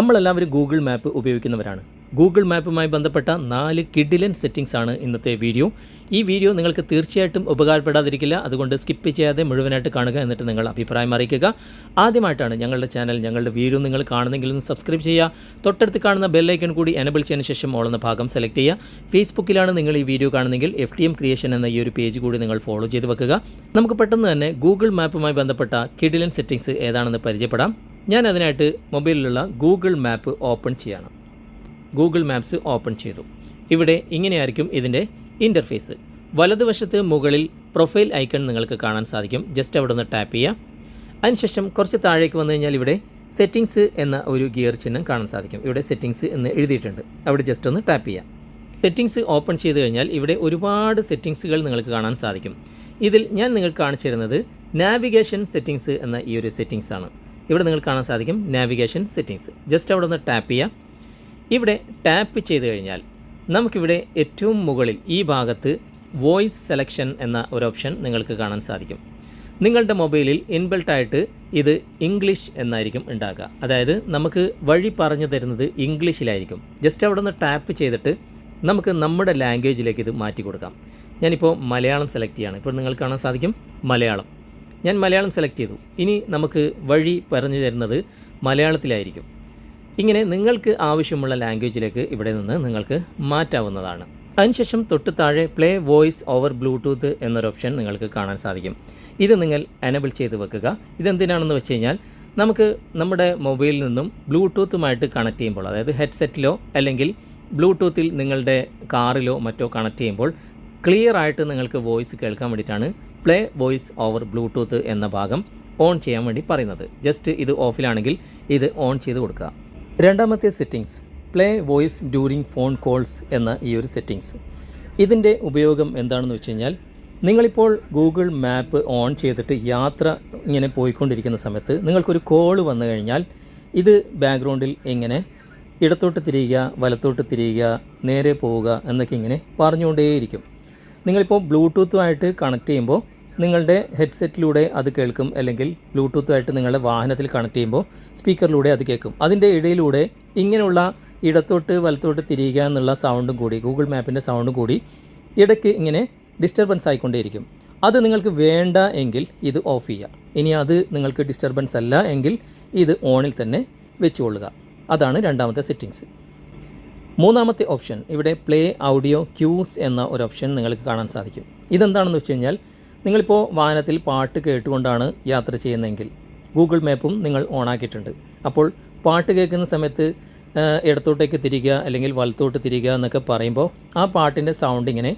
നമ്മളെല്ലാവരും Google map ഉപയോഗിക്കുന്നവരാണ്. Google മാപ്പുമായി ബന്ധപ്പെട്ട നാല് കിഡിലൻ സെറ്റിംഗ്സ് ആണ് ഇന്നത്തെ വീഡിയോ. ഈ വീഡിയോ നിങ്ങൾക്ക് തീർച്ചയായിട്ടും ഉപകാരപ്പെടാതിരിക്കില്ല. അതുകൊണ്ട് സ്കിപ്പ് ചെയ്യാതെ മുഴുവനായിട്ട് കാണുക എന്നിട്ട് നിങ്ങൾ അഭിപ്രായം അറിയിക്കുക. ആദ്യമായിട്ടാണ് ഞങ്ങളുടെ ചാനൽ ഞങ്ങളുടെ വീഡിയോ നിങ്ങൾ കാണുന്നെങ്കിൽ ഒന്ന് സബ്സ്ക്രൈബ് ചെയ്യുക. തൊട്ടടുത്ത് കാണുന്ന ബെല്ലൈക്കൺ കൂടി എനബിൾ ചെയ്യുന്ന ശേഷം ഓളുന്ന ഭാഗം സെലക്ട് ചെയ്യുക. ഫേസ്ബുക്കിലാണ് നിങ്ങൾ ഈ വീഡിയോ കാണുന്നെങ്കിൽ എഫ് ടി എം ക്രിയേഷൻ എന്ന ഈ ഒരു പേജ് കൂടി നിങ്ങൾ ഫോളോ ചെയ്ത് വെക്കുക. നമുക്ക് പെട്ടെന്ന് തന്നെ ഗൂഗിൾ മാപ്പുമായി ബന്ധപ്പെട്ട കിഡിലൻ സെറ്റിംഗ്സ് ഏതാണെന്ന് പരിചയപ്പെടാം. ഞാൻ അതിനായിട്ട് മൊബൈലിലുള്ള ഗൂഗിൾ മാപ്പ് ഓപ്പൺ ചെയ്യണം. ഗൂഗിൾ മാപ്സ് ഓപ്പൺ ചെയ്തു. ഇവിടെ ഇങ്ങനെയായിരിക്കും ഇതിന്റെ ഇന്റർഫേസ്. വലതുവശത്ത് മുകളിൽ പ്രൊഫൈൽ ഐക്കൺ നിങ്ങൾക്ക് കാണാൻ സാധിക്കും. ജസ്റ്റ് അവിടെ നിന്ന് ടാപ്പ് ചെയ്യുക അതിനുശേഷം കുറച്ച് താഴേക്ക് വന്നു കഴിഞ്ഞാൽ ഇവിടെ സെറ്റിങ്സ് എന്ന ഒരു ഗിയർ ചിഹ്നം കാണാൻ സാധിക്കും. ഇവിടെ സെറ്റിങ്സ് എന്ന് എഴുതിയിട്ടുണ്ട്. അവിടെ ജസ്റ്റ് ഒന്ന് ടാപ്പ് ചെയ്യാം. സെറ്റിങ്സ് ഓപ്പൺ ചെയ്ത് കഴിഞ്ഞാൽ ഇവിടെ ഒരുപാട് സെറ്റിങ്സുകൾ നിങ്ങൾക്ക് കാണാൻ സാധിക്കും. ഇതിൽ ഞാൻ നിങ്ങൾക്ക് കാണിച്ചു തരുന്നത് നാവിഗേഷൻ സെറ്റിങ്സ് എന്ന ഈ ഒരു സെറ്റിങ്സ് ആണ് ഇവിടെ നിങ്ങൾ കാണാൻ സാധിക്കും നാവിഗേഷൻ സെറ്റിങ്സ് ജസ്റ്റ് അവിടെ ഒന്ന് ടാപ്പ് ചെയ്യാം. ഇവിടെ ടാപ്പ് ചെയ്ത് കഴിഞ്ഞാൽ നമുക്കിവിടെ ഏറ്റവും മുകളിൽ ഈ ഭാഗത്ത് വോയിസ് സെലക്ഷൻ എന്ന ഒരു ഓപ്ഷൻ നിങ്ങൾക്ക് കാണാൻ സാധിക്കും. നിങ്ങളുടെ മൊബൈലിൽ ഇൻബിൽട്ടായിട്ട് ഇത് ഇംഗ്ലീഷ് എന്നായിരിക്കും ഉണ്ടാക്കുക അതായത് നമുക്ക് വഴി പറഞ്ഞു തരുന്നത് ഇംഗ്ലീഷിലായിരിക്കും. ജസ്റ്റ് അവിടെ നിന്ന് ടാപ്പ് ചെയ്തിട്ട് നമുക്ക് നമ്മുടെ ലാംഗ്വേജിലേക്ക് ഇത് മാറ്റി കൊടുക്കാം. ഞാനിപ്പോൾ മലയാളം സെലക്ട് ചെയ്യാണ്. ഇപ്പോൾ നിങ്ങൾക്ക് കാണാൻ സാധിക്കും മലയാളം. ഞാൻ മലയാളം സെലക്ട് ചെയ്തു. ഇനി നമുക്ക് വഴി പറഞ്ഞു തരുന്നത് മലയാളത്തിലായിരിക്കും. ഇങ്ങനെ നിങ്ങൾക്ക് ആവശ്യമുള്ള ലാംഗ്വേജിലേക്ക് ഇവിടെ നിന്ന് നിങ്ങൾക്ക് മാറ്റാവുന്നതാണ്. അതിനുശേഷം തൊട്ട് താഴെ പ്ലേ വോയിസ് ഓവർ ബ്ലൂടൂത്ത് എന്നൊരു ഓപ്ഷൻ നിങ്ങൾക്ക് കാണാൻ സാധിക്കും. ഇത് നിങ്ങൾ എനബിൾ ചെയ്ത് വെക്കുക. ഇതെന്തിനാണെന്ന് വെച്ച് കഴിഞ്ഞാൽ നമുക്ക് നമ്മുടെ മൊബൈലിൽ നിന്നും ബ്ലൂടൂത്തുമായിട്ട് കണക്ട് ചെയ്യുമ്പോൾ അതായത് ഹെഡ്സെറ്റിലോ അല്ലെങ്കിൽ ബ്ലൂടൂത്തിൽ നിങ്ങളുടെ കാറിലോ മറ്റോ കണക്ട് ചെയ്യുമ്പോൾ ക്ലിയർ ആയിട്ട് നിങ്ങൾക്ക് വോയിസ് കേൾക്കാൻ വേണ്ടിയിട്ടാണ് പ്ലേ വോയിസ് ഓവർ ബ്ലൂടൂത്ത് എന്ന ഭാഗം ഓൺ ചെയ്യാൻ വേണ്ടി പറയുന്നത്. ജസ്റ്റ് ഇത് ഓഫിലാണെങ്കിൽ ഇത് ഓൺ ചെയ്ത് കൊടുക്കുക. രണ്ടാമത്തെ settings play voice during phone calls എന്ന ഈ ഒരു സെറ്റിങ്സ് ഇതിന്റെ ഉപയോഗം എന്താണെന്ന് വെച്ച് കഴിഞ്ഞാൽ നിങ്ങളിപ്പോൾ ഗൂഗിൾ മാപ്പ് ഓൺ ചെയ്തിട്ട് യാത്ര ഇങ്ങനെ പോയിക്കൊണ്ടിരിക്കുന്ന സമയത്ത് നിങ്ങൾക്കൊരു കോൾ വന്നു കഴിഞ്ഞാൽ ഇത് ബാക്ക്ഗ്രൗണ്ടിൽ ഇങ്ങനെ ഇടത്തോട്ട് തിരിയുക വലത്തോട്ട് തിരിയുക നേരെ പോവുക എന്നൊക്കെ ഇങ്ങനെ പറഞ്ഞുകൊണ്ടേയിരിക്കും. നിങ്ങളിപ്പോൾ ബ്ലൂടൂത്തുമായിട്ട് കണക്ട് ചെയ്യുമ്പോൾ നിങ്ങളുടെ ഹെഡ്സെറ്റിലൂടെ അത് കേൾക്കും അല്ലെങ്കിൽ ബ്ലൂടൂത്തുമായിട്ട് നിങ്ങളുടെ വാഹനത്തിൽ കണക്ട് ചെയ്യുമ്പോൾ സ്പീക്കറിലൂടെ അത് കേൾക്കും. അതിന്റെ ഇടയിലൂടെ ഇങ്ങനെയുള്ള ഇടത്തോട്ട് വലത്തോട്ട് തിരിയുക എന്നുള്ള സൗണ്ടും കൂടി ഗൂഗിൾ മാപ്പിന്റെ സൗണ്ടും കൂടി ഇടയ്ക്ക് ഇങ്ങനെ ഡിസ്റ്റർബൻസ് ആയിക്കൊണ്ടേയിരിക്കും. അത് നിങ്ങൾക്ക് വേണ്ട എങ്കിൽ ഇത് ഓഫ് ചെയ്യുക. ഇനി അത് നിങ്ങൾക്ക് ഡിസ്റ്റർബൻസ് അല്ല എങ്കിൽ ഇത് ഓണിൽ തന്നെ വെച്ചുകൊള്ളുക. അതാണ് രണ്ടാമത്തെ സെറ്റിങ്സ് മൂന്നാമത്തെ ഓപ്ഷൻ ഇവിടെ പ്ലേ ഓഡിയോ ക്യൂസ് എന്ന ഒരു ഓപ്ഷൻ നിങ്ങൾക്ക് കാണാൻ സാധിക്കും. ഇതെന്താണെന്ന് വെച്ച് കഴിഞ്ഞാൽ നിങ്ങളിപ്പോൾ വാഹനത്തിൽ പാട്ട് കേട്ടുകൊണ്ടാണ് യാത്ര ചെയ്യുന്നതെങ്കിൽ ഗൂഗിൾ മാപ്പും നിങ്ങൾ ഓണാക്കിയിട്ടുണ്ട്. അപ്പോൾ പാട്ട് കേൾക്കുന്ന സമയത്ത് ഇടത്തോട്ടേക്ക് തിരിയുക അല്ലെങ്കിൽ വലത്തോട്ട് തിരിയുക എന്നൊക്കെ പറയുമ്പോൾ ആ പാട്ടിന്റെ സൗണ്ട് ഇങ്ങനെ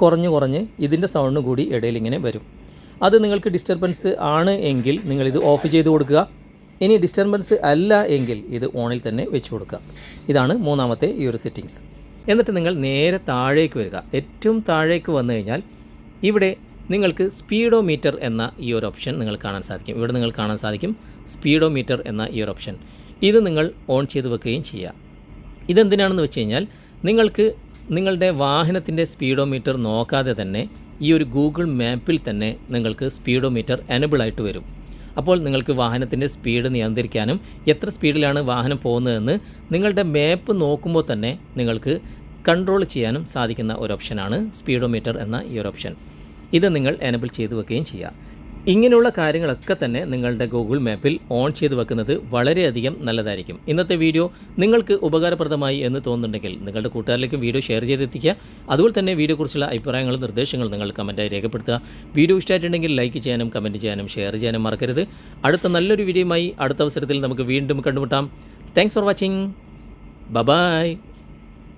കുറഞ്ഞ് കുറഞ്ഞ് ഇതിന്റെ സൗണ്ടും കൂടി ഇടയിൽ ഇങ്ങനെ വരും. അത് നിങ്ങൾക്ക് ഡിസ്റ്റർബൻസ് ആണ് എങ്കിൽ നിങ്ങളിത് ഓഫ് ചെയ്ത് കൊടുക്കുക. ഇനി ഡിസ്റ്റർബൻസ് അല്ല എങ്കിൽ ഇത് ഓണിൽ തന്നെ വെച്ച് കൊടുക്കുക. ഇതാണ് മൂന്നാമത്തെ ഈ ഒരു സെറ്റിങ്സ് എന്നിട്ട് നിങ്ങൾ നേരെ താഴേക്ക് വരിക. ഏറ്റവും താഴേക്ക് വന്നു കഴിഞ്ഞാൽ ഇവിടെ നിങ്ങൾക്ക് സ്പീഡോ മീറ്റർ എന്ന ഈ ഒരു ഓപ്ഷൻ നിങ്ങൾ കാണാൻ സാധിക്കും. ഇവിടെ നിങ്ങൾ കാണാൻ സാധിക്കും സ്പീഡോ മീറ്റർ എന്ന ഈ ഒരു ഓപ്ഷൻ ഇത് നിങ്ങൾ ഓൺ ചെയ്ത് വെക്കുകയും ചെയ്യുക. ഇതെന്തിനാണെന്ന് വെച്ച് കഴിഞ്ഞാൽ നിങ്ങൾക്ക് നിങ്ങളുടെ വാഹനത്തിന്റെ സ്പീഡോ മീറ്റർ നോക്കാതെ തന്നെ ഈ ഒരു ഗൂഗിൾ മാപ്പിൽ തന്നെ നിങ്ങൾക്ക് സ്പീഡോമീറ്റർ എനബിൾ ആയിട്ട് വരും. അപ്പോൾ നിങ്ങൾക്ക് വാഹനത്തിന്റെ സ്പീഡ് നിയന്ത്രിക്കാനും എത്ര സ്പീഡിലാണ് വാഹനം പോകുന്നതെന്ന് നിങ്ങളുടെ മാപ്പ് നോക്കുമ്പോൾ തന്നെ നിങ്ങൾക്ക് കൺട്രോൾ ചെയ്യാനും സാധിക്കുന്ന ഒരു ഓപ്ഷനാണ് സ്പീഡോമീറ്റർ എന്ന ഈ ഒരു ഓപ്ഷൻ ഇത് നിങ്ങൾ എനബിൾ ചെയ്തു വെക്കുകയും ചെയ്യുക. ഇങ്ങനെയുള്ള കാര്യങ്ങളൊക്കെ തന്നെ നിങ്ങളുടെ ഗൂഗിൾ മാപ്പിൽ ഓൺ ചെയ്ത് വെക്കുന്നത് വളരെയധികം നല്ലതായിരിക്കും. ഇന്നത്തെ വീഡിയോ നിങ്ങൾക്ക് ഉപകാരപ്രദമായി എന്ന് തോന്നുന്നുണ്ടെങ്കിൽ നിങ്ങളുടെ കൂട്ടുകാരിലേക്കും വീഡിയോ ഷെയർ ചെയ്തെത്തിക്കുക. അതുപോലെ തന്നെ വീഡിയോക്കുറിച്ചുള്ള അഭിപ്രായങ്ങളും നിർദ്ദേശങ്ങളും നിങ്ങൾ കമന്റായി രേഖപ്പെടുത്തുക. വീഡിയോ ഇഷ്ടമായിട്ടുണ്ടെങ്കിൽ ലൈക്ക് ചെയ്യാനും കമന്റ് ചെയ്യാനും ഷെയർ ചെയ്യാനും മറക്കരുത്. അടുത്ത നല്ലൊരു വീഡിയോയുമായി അടുത്ത അവസരത്തിൽ നമുക്ക് വീണ്ടും കണ്ടുമുട്ടാം. Thanks for watching bye-bye